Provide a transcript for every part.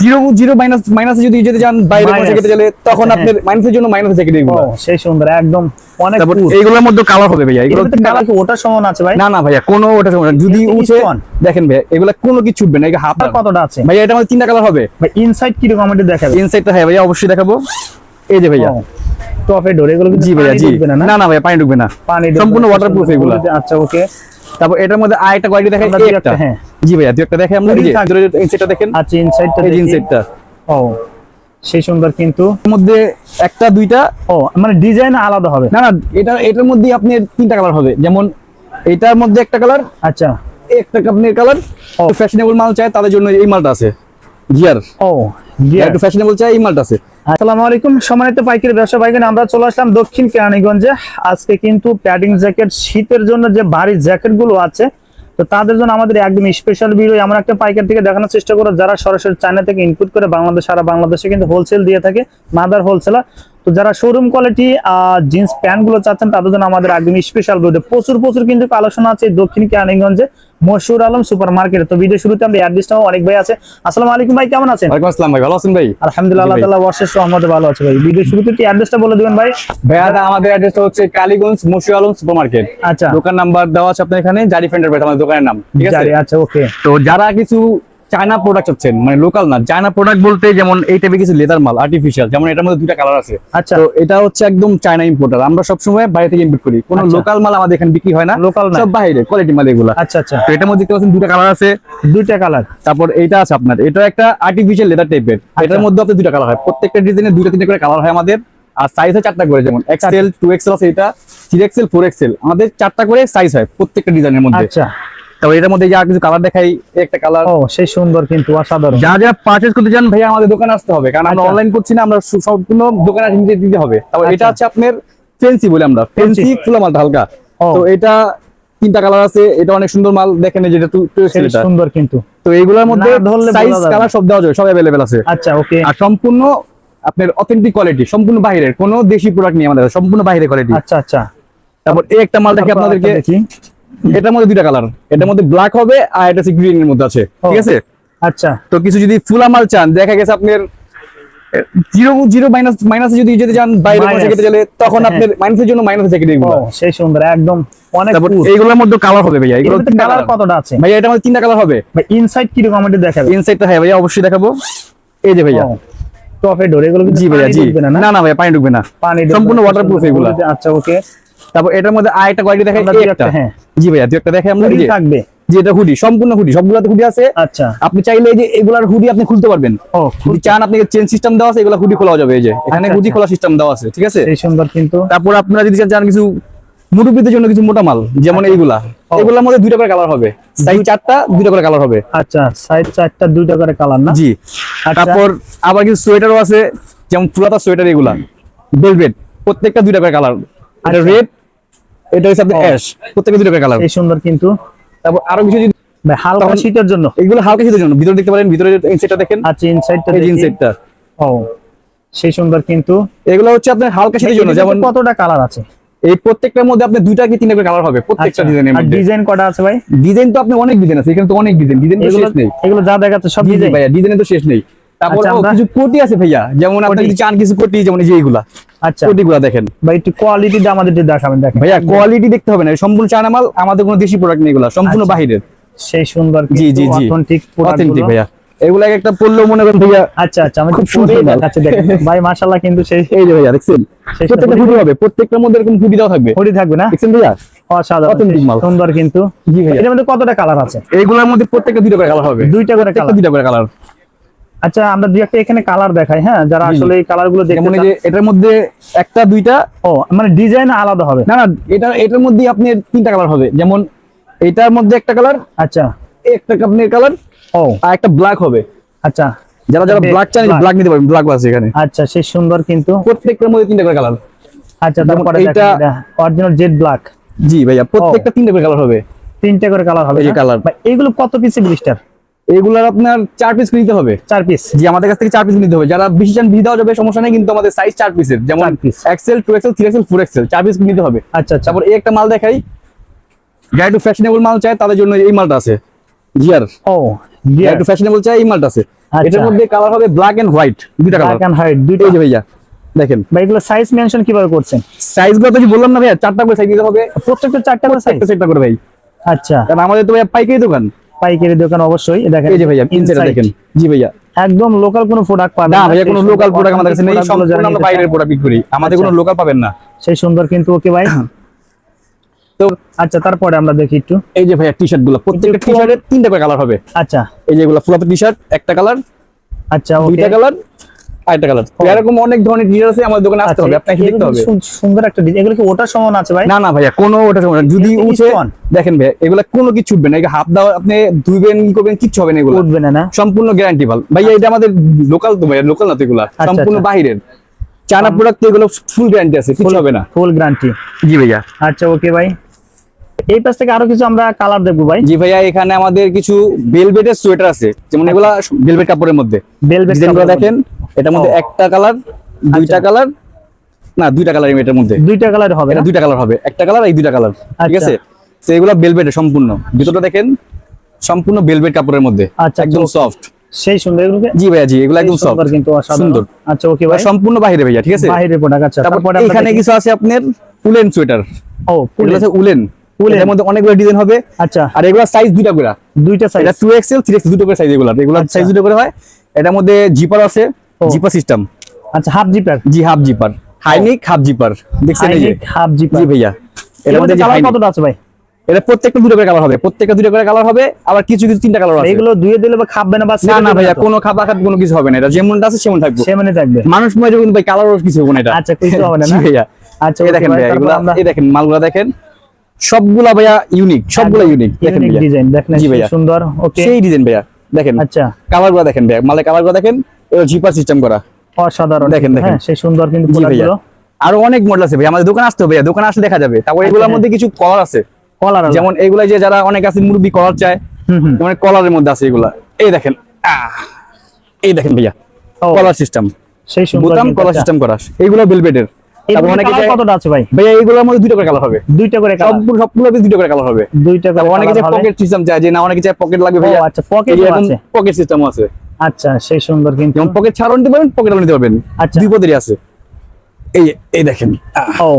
Zero zero minus মাইনাসে যদি যেতে চান বাইরে Minus। জ্যাকেটে গেলে তখন আপনার মাইনাসের জন্য মাইনাস জ্যাকেট এগুলো সেই সুন্দর একদম অনেক তারপর cool। এইগুলোর মধ্যে কালার হবে ভাইয়া এগুলো কালার কি ওটার সমান আছে ভাই? না না ভাইয়া কোনো ওটা সমস্যা যদি উঠে দেখেন ভাইয়া এগুলা কোনো কিছু ছুটবে না এগুলো হাফ কতটা আছে? ভাইয়া এটা আমাদের তিনটা কালার হবে। ভাই ইনসাইড কি রকম আমাদের দেখাবে? ইনসাইডটা হ্যাঁ ভাইয়া অবশ্যই দেখাবো। এই যে ভাইয়া। টপে ডোর এগুলো জি ভাইয়া জি। না না? ভাইয়া পানি ঢুকবে না। পানি সম্পূর্ণ ওয়াটারপ্রুফ। এগুলা। আচ্ছা ওকে তারপর এটার মধ্যে আরেকটা কোয়ালিটি একটা, হ্যাঁ। জি ভাইয়া দুই একটা দেখে আমরা এই যে ইনসাইডটা দেখেন। আচ্ছা ইনসাইডটা এই ইনসাইডটা ও সেই সুন্দর কিন্তু। এর মধ্যে একটা দুইটা। ও মানে ডিজাইন আলাদা হবে। না না এটা এটার মধ্যে আপনি তিনটা কালার হবে। যেমন এটার মধ্যে একটা কালার আচ্ছা। একটা কাপনের কালার ও। ফ্যাশনেবল মাল চায় তাদের জন্য এই মালটা আছে। জিয়ার ও gear। একটু ফ্যাশনেবল চাই এই মালটা আছে। আসসালামু আলাইকুম সম্মানিত পাইকারি ব্যবসা পাইকারি আমরা চলে আসলাম দক্ষিণ কেরানীগঞ্জে। আজকে কিন্তু প্যাডিং জ্যাকেট শীতের জন্য যে ভারী জ্যাকেটগুলো আছে তো তাদের জন্য আমাদের একদম স্পেশাল ভিডিও এমন একটা পাইকার থেকে দেখানোর চেষ্টা করো, যারা সরাসরি চায়না থেকে ইনপুট করে বাংলাদেশ, সারা বাংলাদেশে কিন্তু হোলসেল দিয়ে থাকে মাদার হোলসেলার তো যারা শোরুম কোয়ালিটি জিন্স প্যান্টগুলো চাচ্ছেন, তাদের জন্য আমাদের একদম স্পেশাল ভিডিও প্রচুর প্রচুর কিন্তু আলোচনা আছে দক্ষিণ কেরানীগঞ্জে। মশুর আলম সুপার মার্কেট তো ভিডিও শুরুতে আমরা অ্যাড্রেসটাও অনেক ভাই আছে। আসসালামু আলাইকুম ভাই কেমন আছেন? ওয়ালাইকুম আসসালাম ভাই ভালো আছেন ভাই? আলহামদুলিল্লাহ আল্লাহ তাআলা অশেষ রহমতে ভালো আছে ভাই। ভিডিও শুরুতে কি অ্যাড্রেসটা বলে দিবেন ভাই। ভাইয়া আমাদের অ্যাড্রেসটা হচ্ছে কালীগঞ্জ মশুর আলম সুপার মার্কেট আচ্ছা। দোকান নাম্বার দেওয়া আছে আপনার এখানে জারি ফেন্ডার ভাই আমাদের দোকানের নাম। ঠিক আছে? জারি আচ্ছা ওকে তো যারা কিছু চায়না প্রোডাক্ট চাচ্ছেন মানে লোকাল না চায়না প্রোডাক্ট বলতে যেমন এই টাইপের কিছু লেদার মাল আর্টিফিশিয়াল যেমন এটার মধ্যে দুইটা কালার আছে। আচ্ছা। তো এটা হচ্ছে একদম চায়না ইম্পোর্টার আমরা সবসময় বাইরে থেকে ইম্পোর্ট করি। কোনো আচ্ছা। লোকাল মাল আমাদের এখানে বিক্রি হয় না লোকাল না। সব বাইরে কোয়ালিটি মাল এগুলা। আচ্ছা আচ্ছা। তো এটার মধ্যে দেখতে পাচ্ছেন দুটা কালার আছে। দুইটা কালার তারপর এটা আছে আপনার এটা একটা আর্টিফিশিয়াল লেদার টাইপের আচ্ছা। এটার মধ্যে আপনার দুটা কালার হয়। প্রত্যেকটা ডিজাইনে দুইটা তিনটা করে কালার হয় আমাদের। আর সাইজ হয় চারটা করে যেমন এক্সেল টু এক্সেল আছে এটা থ্রি এক্সেল ফোর এক্সেল আমাদের চারটা করে সাইজ হয় প্রত্যেকটা ডিজাইনের মধ্যে। আচ্ছা। তারপর এটার মধ্যে যা কিছু কালার দেখাই একটা কালার ও সেই সুন্দর কিন্তু অসাধারণ। যা যা পারচেজ করতে চান ভাইয়া আমাদের দোকানে আসতে হবে। কারণ আমরা আচ্ছা। অনলাইন করছি না আমরা সম্পূর্ণ দোকানে নিতে দিতে হবে। তারপর এটা আচ্ছা। হচ্ছে আপনার ফেন্সি বলে আমরা। ফেন্সি খোলা মালটা হালকা। তো এটা তিনটা কালার আছে এটা অনেক সুন্দর মাল দেখেন যেটা এটা সুন্দর কিন্তু। তো এইগুলোর মধ্যে সাইজ কালার সব দেওয়া যাবে সব অ্যাভেলেবেল আছে। আচ্ছা ওকে। আর সম্পূর্ণ আপনার অথেন্টিক কোয়ালিটি সম্পূর্ণ বাইরের কোনো দেশি প্রোডাক্ট নেই আমাদের সম্পূর্ণ বাইরের কোয়ালিটি আচ্ছা আচ্ছা। তারপর এই একটা মাল দেখি আপনাদেরকে এটার মধ্যে দুইটা কালার এটার মধ্যে ব্ল্যাক হবে আর এটা গ্রিন এর মধ্যে আছে। ঠিক আছে? আচ্ছা। তো কিছু যদি ফুলা মাল চান দেখা গেছে আপনার জিরো জিরো মাইনাস মাইনাসে যদি যেতে চান বাইরে। জ্যাকেটে গেলে তখন হ্যাঁ। আপনার মাইনাসের জন্য মাইনাস জ্যাকেট এগুলো সেই সুন্দর একদম অনেক এইগুলোর মধ্যে কালার হবে ভাইয়া এগুলো কালার কতটা আছে? ভাইয়া এটা আমাদের তিনটা কালার হবে। ভাই ইনসাইড কি রকম আমাদের দেখাবে? ইনসাইডটা হ্যাঁ ভাইয়া অবশ্যই দেখাবো। এই যে ভাইয়া। টপে ডোর এগুলো জি ভাইয়া জি। না না? না পানি ঢুকবে না। পানি সম্পূর্ণ সুন্দর। এগুলা। আচ্ছা ওকে। তারপর এটার মধ্যে আরেকটা কোয়ালিটি একটা, হ্যাঁ। জি ভাইয়া দুই একটা দেখে আমরা থাকবে। এটা হুডি সম্পূর্ণ হুডি সবগুলোতে হুডি আছে। আচ্ছা। আপনি চাইলে যে এগুলার হুডি আপনি খুলতে পারবেন। ও যদি চান আপনাকে চেন সিস্টেম দেওয়া আছে এগুলা হুডি খোলা যাবে এই যে। এখানে আচ্ছা, হুডি আচ্ছা। খোলা সিস্টেম দেওয়া আছে ঠিক আছে? সুন্দর কিন্তু। তারপর আপনারা যদি চান কিছু মুরব্বীদের জন্য কিছু মোটা মাল যেমন এইগুলা। ও। এগুলোর মধ্যে দুইটা করে কালার হবে। সাইজ চারটা দুইটা করে কালার হবে। আচ্ছা সাইড চারটা দুইটা করে কালার না? জি। আচ্ছা। তারপর আবার কিছু সোয়েটারও আছে যেমন ফুলাতা সোয়েটার এগুলা। ভেলভেট প্রত্যেকটা দুইটা করে কালার আচ্ছা। রেড এটা হচ্ছে আপনার অ্যাশ প্রত্যেকটা করে কালার এই সুন্দর কিন্তু। তারপর আরও কিছু যদি হালকা শীতের জন্য। এগুলো হালকা শীতের জন্য। ভিতরে দেখতে পারেন ভিতরে সেটা দেখেন। আচ্ছা ইনসাইডটা এই জিন্সেরটা ও সেই সুন্দর কিন্তু। এগুলো হচ্ছে আপনার হালকা শীতের জন্য যেমন কতটা কালার আছে। এই প্রত্যেকটার মধ্যে আপনি দুইটা কি তিনটা করে কালার হবে? প্রত্যেকটা ডিজাইনের আচ্ছা, আর মধ্যে। ডিজাইন কটা আছে ভাই? ডিজাইন তো আপনি অনেক ডিজাইন আছে এখানে তো অনেক ডিজাইন ডিজাইন তো শেষ নেই। এগুলো যা দেখাচ্ছে সব ডিজাইন ডিজাইনে তো শেষ নেই। তারপর আচ্ছা, কিছু কোটি আছে ভাইয়া? যেমন আপনি। যদি চান কিছু কোটি যেমন এই যে আচ্ছা। দেখেন। ভাই একটু কোয়ালিটিটা আমাদের একটু দেখাবেন দেখেন। ভাইয়া কোয়ালিটি দেখতে হবে না সম্পূর্ণ চায়না মাল আমাদের কোনো দেশি প্রোডাক্ট নেই এগুলা সম্পূর্ণ আচ্ছা। বাহিরের। সেই সুন্দর জি জি জি। অথেন্টিক অথেন্টিক ভাইয়া। এগুলা একটা পড়লেও মনে করেন ভাইয়া আচ্ছা আচ্ছা আমি খুব সুন্দর দেখাচ্ছি দেখেন। ভাই মাশাআল্লাহ কিন্তু সেই এই যে ভাইয়া দেখছেন? শেষটা প্রত্যেকটা হুডি হবে প্রত্যেকটার মধ্যে এরকম হুডি দেওয়া থাকবে। থাকবে না? দেখছেন ভাইয়া? অসাধারণ। সুন্দর কিন্তু। জি ভাইয়া। এটার মধ্যে কতটা কালার আছে? এইগুলোর মধ্যে প্রত্যেকটা দুইটা করে কালার হবে। দুইটা করে কালার দুইটা করে কালার আচ্ছা আমরা দুই একটা এখানে কালার দেখাই হ্যাঁ? যারা। আসলে এই কালারগুলো দেখতে যে এটার মধ্যে একটা দুইটা। ও মানে ডিজাইন আলাদা হবে। না না এটা এটার মধ্যে আপনি তিনটা কালার হবে। যেমন এটার মধ্যে একটা কালার আচ্ছা। একটা আপনার কালার ও। আর একটা ব্ল্যাক হবে। আচ্ছা। যারা যারা ব্ল্যাক চান black। ব্ল্যাক নিতে পারবেন ব্ল্যাক আছে এখানে। আচ্ছা সেই সুন্দর কিন্তু। প্রত্যেকটার মধ্যে তিনটা করে কালার আচ্ছা তারপরে এইটা- অরিজিনাল জেড ব্ল্যাক জি ভাইয়া প্রত্যেকটা তিনটা করে কালার হবে। তিনটে করে কালার হবে এই কালার এইগুলো কত পিসি ব্লিস্টার এগুলার আপনার চার পিস নিতে হবে। চার পিস জি আমাদের কাছ থেকে চার পিস নিতে হবে। যারা বেশি চান বেশি দেওয়া যাবে সমস্যা নেই কিন্তু আমাদের সাইজ চার পিসের যেমন XL two XL three XL four XL চার পিস নিতে হবে। আচ্ছা আচ্ছা। তারপর এই একটা মাল দেখাই। যারা একটু ফ্যাশনেবল মাল চায় তাদের জন্য এই মালটা আছে। জিয়ার ও Gear। একটু ফ্যাশনেবল চাই এই মালটা আছে। আচ্ছা। এটার মধ্যে কালার হবে ব্ল্যাক এন্ড হোয়াইট দুইটা কালার ব্ল্যাক এন্ড হোয়াইট দুইটা। এই যে ভাইয়া দেখেন। ভাই এগুলো সাইজ মেনশন কীভাবে করছেন? সাইজগুলো তো বললাম না ভাইয়া চারটা করে সাইজ দিতে হবে। প্রত্যেকটা চারটা করে সাইজ একটা সেটটা করে ভাই। আচ্ছা। কারণ আমাদের তো ভাইয়া পাইকারি দোকান। পাইকারি দোকান অবশ্যই দেখেন এই যে ভাইয়া Inside। দেখেন। জি ভাইয়া। একদম লোকাল কোনো প্রোডাক্ট পাবেন না ভাইয়া কোনো লোকাল প্রোডাক্ট আমাদের কাছে নেই সম্পূর্ণ আমরা বাইরের প্রোডাক্ট বিক্রি করি। আমাদের কোনো আচ্ছা। লোকাল পাবেন না। সেই সুন্দর কিন্তু ওকে ভাই। তো আচ্ছা তারপরে আমরা দেখি একটু। এই যে ভাইয়া টি শার্টগুলো প্রত্যেকটা টি শার্টের তিনটা করে কালার হবে। আচ্ছা। এই যেগুলো ফুলাতে টি শার্ট একটা কালার আচ্ছা ওকে দুইটা কালার আরেকটা কালার এরকম অনেক ধরনের টি আছে আমাদের দোকানে আসতে হবে আপনাকে দেখতে হবে। সুন্দর একটা ডিজাইন এগুলো কি ওটার সমান আছে ভাই? না না ভাইয়া কোনো ওটা সমস্যা যদি উঠে দেখেন ভাইয়া এগুলা কোনো কিছু উঠবে না। এগুলো দাও আপনি ধুইবেন কি করবেন কিচ্ছু হবে না এগুলো। উঠবে না না? সম্পূর্ণ গ্যারান্টি ভালো ভাইয়া এটা আমাদের লোকাল তো ভাইয়া লোকাল না তো এগুলা। সম্পূর্ণ আচ্ছা। চায়না প্রোডাক্ট এগুলো ফুল গ্যারান্টি আছে কিছু হবে না। ফুল গ্যারান্টি জি ভাইয়া। আচ্ছা ওকে ভাই। এই পাশ থেকে আরও কিছু আমরা কালার দেখব ভাই। জি ভাইয়া এখানে আমাদের কিছু বেলভেটের সোয়েটার আছে। যেমন এগুলা বেলভেট কাপড়ের মধ্যে। বেলভেট দেখেন। এটার মধ্যে একটা কালার দুইটা আচ্ছা। কালার না দুইটা কালার এটার মধ্যে। দুইটা কালার হবে এটা দুইটা কালার হবে। একটা কালার এই দুইটা কালার ঠিক আচ্ছা। আছে? তো এগুলো বেলভেটের সম্পূর্ণ। ভিতরটা দেখেন সম্পূর্ণ বেলভেট কাপড়ের মধ্যে। আচ্ছা, একদম আচ্ছা। সফট সেই সুন্দর এগুলোকে? জি ভাইয়া জি এগুলো একদম সফট কিন্তু সুন্দর। আচ্ছা ওকে ভাই। সম্পূর্ণ বাইরে ভাইয়া ঠিক আছে? বাইরের প্রোডাক্ট আচ্ছা তারপর এখানে কিছু আছে আপনার উলেন সোয়েটার। ও ফুল আছে উলেন। উলেন। এর মধ্যে অনেকগুলো ডিজাইন হবে। আচ্ছা। আর এগুলো সাইজ দুইটা করে। দুইটা সাইজ এটা টু এক্সেল থ্রি এক্সেল দুটো করে সাইজ এগুলো। এগুলো আচ্ছা। সাইজ দুটো করে হয়। এটার মধ্যে জিপার আছে। Zipper system. আচ্ছা হাফ জিপার। জি half zipper. High neck half zipper. দেখছেন এই যে? Half zipper. জি ভাইয়া। এর মধ্যে যে কালার কতটা আছে ভাই? এটা প্রত্যেকটা দুটো করে কালার হবে। প্রত্যেকটা দুটো করে কালার হবে আবার কিছু কিছু তিনটা কালার আছে। এগুলো ধুয়ে দিলে বা খাবে না বা না না ভাইয়া কোনো খাবার খাত কোনো কিছু হবে না। এটা যেমনটা আছে সেমন থাকবে। সেমনি থাকবে। মানুষ মনে কিন্তু ভাই কালার কিছু হবে না এটা। আচ্ছা কিছু হবে না ভাইয়া। আচ্ছা এই দেখেন ভাই, ভাইয়া এগুলা আমরা এই দেখেন মালগুলা দেখেন। সবগুলা ভাইয়া ইউনিক সবগুলা ইউনিক দেখেন ভাইয়া। ডিজাইন দেখেন জি ভাইয়া। সুন্দর ওকে। সেই ডিজাইন ভাইয়া। দেখেন আচ্ছা। কালারগুলা দেখেন ভাইয়া। মালে কালারগুলা দেখেন। জিপার সিস্টেম করা। অসাধারণ। দেখেন, দেখেন। হ্যাঁ সেই সুন্দর কিন্তু আরও অনেক মডেল আছে ভাইয়া। আমাদের দোকানে আসতে হবে দোকানে আসলে দেখা যাবে। তারপর এগুলোর হ্যাঁ। মধ্যে কিছু কলার আছে। কলার যেমন এগুলা যে যারা অনেক আছে কলার চায় কলারের মধ্যে আছে এগুলা। এই দেখেন। এই দেখেন ভাইয়া। কলার সিস্টেম সেই বোতাম কলার সিস্টেম করা। এইগুলো বেলবেটের কতটা আছে ভাই? ভাইয়া মধ্যে দুটো করে কালার হবে। দুইটা করে কালার সবগুলো সবগুলো দুটো করে কালার হবে। দুইটা করে অনেকে যে পকেট সিস্টেম চায় যে না অনেকে চায় পকেট লাগবে ভাইয়া। আচ্ছা পকেট আছে। পকেট সিস্টেম আছে। আচ্ছা সেই সুন্দর কিন্তু। যেমন পকেট ছাড়াও নিতে পারবেন পকেট নিতে পারবেন আচ্ছা। দুই পদেরই আছে। এই এই দেখেন। ও।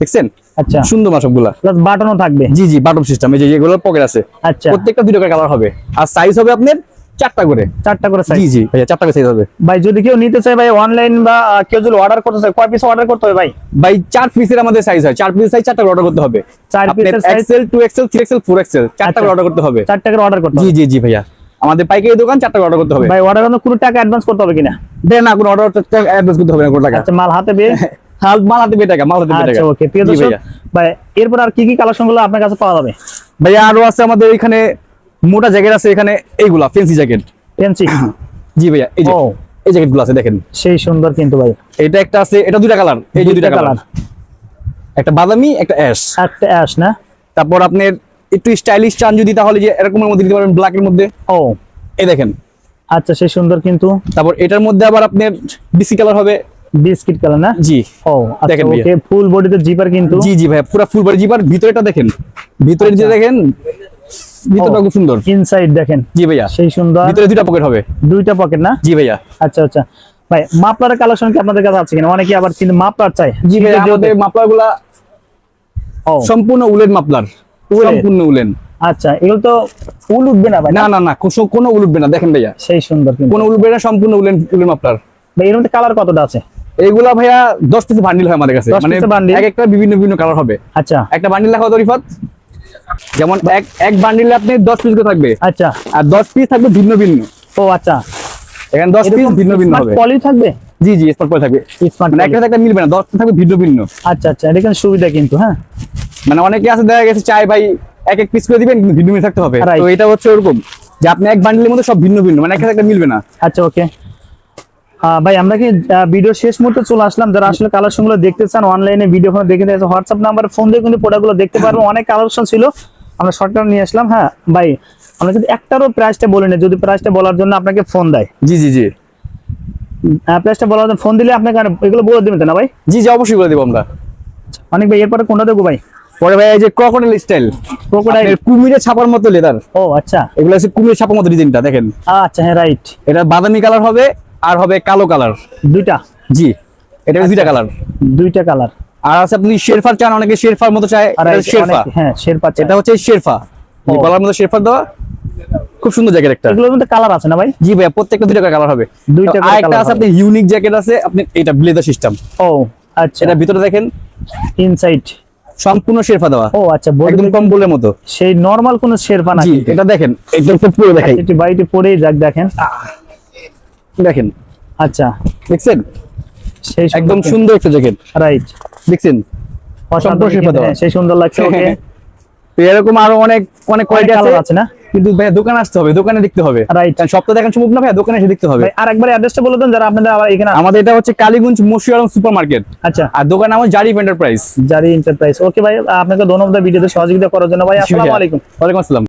দেখছেন? আচ্ছা। সুন্দর মা সবগুলা। প্লাস বাটনও থাকবে। জি জি বাটন সিস্টেম এই যে এগুলোর পকেট আছে। আচ্ছা। প্রত্যেকটা দুই করে কালার হবে। আর সাইজ হবে আপনার চারটা করে। চারটা করে সাইজ জি জি ভাইয়া চারটা করে সাইজ হবে। ভাই যদি কেউ নিতে চায় ভাই অনলাইন বা কেউ যদি অর্ডার করতে চায় কয় পিস অর্ডার করতে হবে ভাই? ভাই চার পিসের আমাদের সাইজ হয়। চার পিস সাইজ চারটা অর্ডার করতে হবে। চার পিসের size XL two XL three XL four XL চারটা আচ্ছা। করে অর্ডার করতে হবে। চারটা করে অর্ডার করতে জি জি জি ভাইয়া। আমাদের পাইকারি দোকান চারটা অর্ডার করতে হবে। ভাই অর্ডার কোনো টাকা অ্যাডভান্স করতে হবে কিনা? দেন না কোনো অর্ডার অ্যাডভান্স করতে হবে না কোনো টাকা। আচ্ছা মাল হাতে পেয়ে হাল মাল হাতে বেটাকা মাল হাতে আচ্ছা বেটাকা ওকে প্রিয় দর্শক ভাই এরপর আর কি কি কালেকশনগুলো আপনার কাছে পাওয়া যাবে? ভাইয়া আরও আছে আমাদের এখানে মোটা জ্যাকেট আছে এখানে এইগুলা ফেন্সি জ্যাকেট পেন্সি জি ভাইয়া এই যে এই জ্যাকেটগুলো আছে দেখেন। সেই সুন্দর কিন্তু ভাই। এটা একটা আছে এটা দুইটা কালার এই যে দুইটা দুইটা কালার একটা বাদামি একটা অ্যাশ একটা অ্যাশ না? তারপর আপনার একটু স্টাইলিশ চান যদি তাহলে যে এরকমের মধ্যে দিতে পারবেন ব্ল্যাক এর মধ্যে। ও। এই দেখেন। আচ্ছা সেই সুন্দর কিন্তু। তারপর এটার মধ্যে আবার আপনার বিসি কালার হবে। বিস্কিট কালার না? জি। ও আচ্ছা দেখেন ওকে ফুল বডিতে জিপার কিন্তু। জি জি ভাইয়া পুরো ফুল বডি জিপার ভিতরেটা দেখেন। ভিতরে যে আচ্ছা। দেখেন ভিতরটা খুব সুন্দর। ইনসাইড দেখেন। জি ভাইয়া। সেই সুন্দর। ভিতরে দুইটা পকেট হবে। দুইটা পকেট না? জি ভাইয়া। আচ্ছা আচ্ছা। ভাই মাপলার কালেকশন কি আপনাদের কাছে আছে কিনা? অনেকে আবার কিন্তু মাপলার চাই জি ভাইয়া শীতের আমাদের ও। সম্পূর্ণ উলেন মাপলার? সম্পূর্ণ উলেন। আচ্ছা এগুলো তো ফুল উঠবে না ভাই? না না না কোনো- উল উঠবে না দেখেন ভাইয়া। সেই সুন্দর কোনো উল উঠবে না সম্পূর্ণ উলেন উলেন মাপলার। ভাই এর মধ্যে কালার কতটা আছে? এইগুলা ভাইয়া দশ পিস বান্ডিল হয় আমাদের কাছে। মানে এক একটা বিভিন্ন বিভিন্ন কালার হবে। আচ্ছা। একটা বান্ডিল লেখা তরিফাত যেমন এক এক বান্ডিলে আপনি দশ পিস করে থাকবে। আচ্ছা। আর দশ পিস থাকবে ভিন্ন ভিন্ন। ও আচ্ছা। এখানে দশ পিস ভিন্ন ভিন্ন হবে। পলি থাকবে? জি জি স্পট করে থাকবে। স্মার্ট মানে একটা একটা মিলবে না দশটা থাকবে ভিন্ন ভিন্ন। আচ্ছা আচ্ছা এটা সুবিধা কিন্তু হ্যাঁ। মানে অনেকে আছে দেখা গেছে চাই ভাই এক এক পিস করে দিবেন কিন্তু ভিন্ন ভিন্ন থাকতে হবে. তো এটা হচ্ছে ওরকম যে আপনি এক বান্ডিলের মধ্যে সব ভিন্ন ভিন্ন মানে একটা একটা মিলবে না। আচ্ছা ওকে ভাই আমরা কি ভিডিও শেষ মুহূর্তে চলে আসলাম? যারা আসলে কালেকশনগুলো দেখতে চান অনলাইনে ভিডিও ফোন দেখে হোয়াটসঅ্যাপ নাম্বার ফোন দিয়ে কিন্তু প্রোডাক্টগুলো দেখতে পারব অনেক কালেকশন ছিল আমরা শর্টকাট নিয়ে আসলাম। হ্যাঁ ভাই আমরা যদি একটারও প্রাইসটা বলি না যদি প্রাইসটা বলার জন্য আপনাকে ফোন দেয়। জি জি জি। প্রাইসটা বলার জন্য ফোন দিলে আপনাকে এগুলো বলে দিবেন না ভাই? জি জি অবশ্যই বলে দেবো আমরা। অনেক ভাই এরপরে কোনটা দেবো ভাই? পরে ভাই এই যে ক্রকোডাইল স্টাইল Crocodile? কুমিরে ছাপার মতো লেদার ও আচ্ছা। এগুলো হচ্ছে কুমিরে ছাপার মতো ডিজাইনটা দেখেন। আচ্ছা হ্যাঁ রাইট এটা বাদামি কালার হবে আর হবে কালো কালার দুইটা? জি এটা দুইটা আচ্ছা। কালার দুইটা কালার আর আছে আপনি শেরফার চান অনেকে শেরফার মতো চায় আর শেরফা। হ্যাঁ চাই। এটা হচ্ছে শেরফা। ও। গলার মতো শেরফা দেওয়া খুব সুন্দর জ্যাকেট একটা। এগুলোর মধ্যে কালার আছে না ভাই? জি ভাই প্রত্যেকটা দুইটা কালার হবে। দুইটা আরেকটা colour আছে আপনি ইউনিক জ্যাকেট আছে আপনি এটা ব্লেজার সিস্টেম ও আচ্ছা। এটা ভিতরে দেখেন। ইনসাইড সম্পূর্ণ শেরফা দেওয়া। ও আচ্ছা একদম কম্বলের মতো। সেই নরমাল কোন শেরফা না এটা দেখেন একদম পুরো দেখাই। এটি বাড়িতে পরেই যাক দেখেন। দেখেন। আচ্ছা। দেখছেন? সেই একদম সুন্দর একটা জ্যাকেট। রাইট দেখছেন? অসম্পূর্ণ শেরফা দেওয়া। সেই সুন্দর লাগছে ওকে। এরকম আরও অনেক অনেক কোয়ালিটি আছে না? কিন্তু ভাইয়া দোকান আসতে হবে দোকানে দেখতে হবে। রাইট তো দেখান সম্ভব না ভাই দোকানে এসে দেখতে হবে। আর একবার অ্যাড্রেসটা বলে দেন যারা আপনাদের আবার এখানে আমাদের এটা হচ্ছে কালীগঞ্জ মশিয়ারম সুপার মার্কেট আচ্ছা। আর দোকান আমার জারি এন্টারপ্রাইজ জারি এন্টারপ্রাইজ ওকে ভাই আপনাকে ধন্যবাদ ভিডিওতে সহযোগিতা করার জন্য। ভাই আসসালামু আলাইকুম। ওয়ালাইকুম আসসালাম।